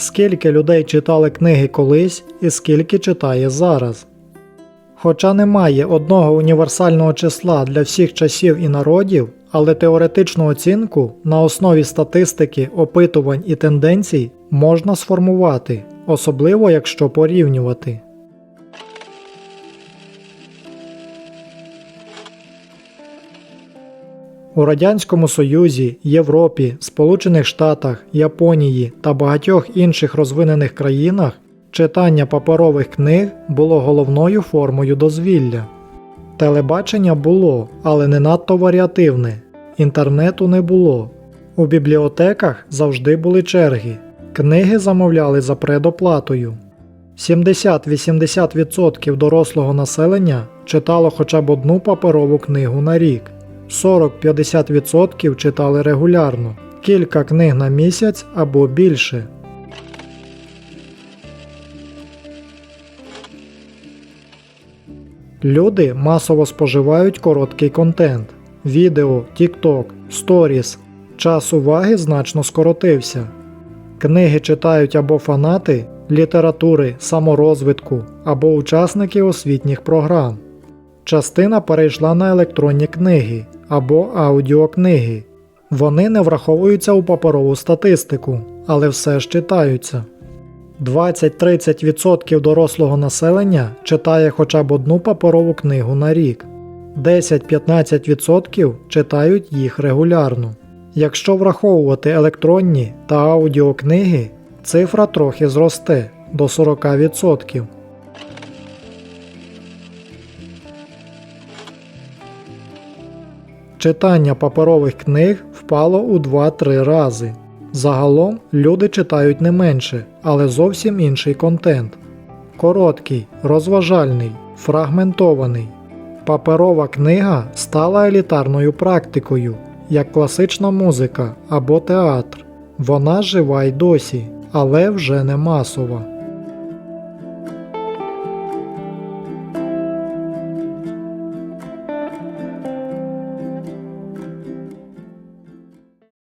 скільки людей читали книги колись і скільки читає зараз. Хоча немає одного універсального числа для всіх часів і народів, але теоретичну оцінку на основі статистики, опитувань і тенденцій можна сформувати, особливо якщо порівнювати. У Радянському Союзі, Європі, Сполучених Штатах, Японії та багатьох інших розвинених країнах читання паперових книг було головною формою дозвілля. Телебачення було, але не надто варіативне. Інтернету не було. У бібліотеках завжди були черги. Книги замовляли за предоплатою. 70-80% дорослого населення читало хоча б одну паперову книгу на рік. 40-50% читали регулярно, кілька книг на місяць або більше. Люди масово споживають короткий контент: відео, TikTok, сторіс. Час уваги значно скоротився. Книги читають або фанати літератури, саморозвитку, або учасники освітніх програм. Частина перейшла на електронні книги або аудіокниги. Вони не враховуються у паперову статистику, але все ж читаються. 20-30% дорослого населення читає хоча б одну паперову книгу на рік. 10-15% читають їх регулярно. Якщо враховувати електронні та аудіокниги, цифра трохи зросте до 40%. Читання паперових книг впало у 2-3 рази. Загалом люди читають не менше, але зовсім інший контент. Короткий, розважальний, фрагментований. Паперова книга стала елітарною практикою, як класична музика або театр. Вона жива й досі, але вже не масова.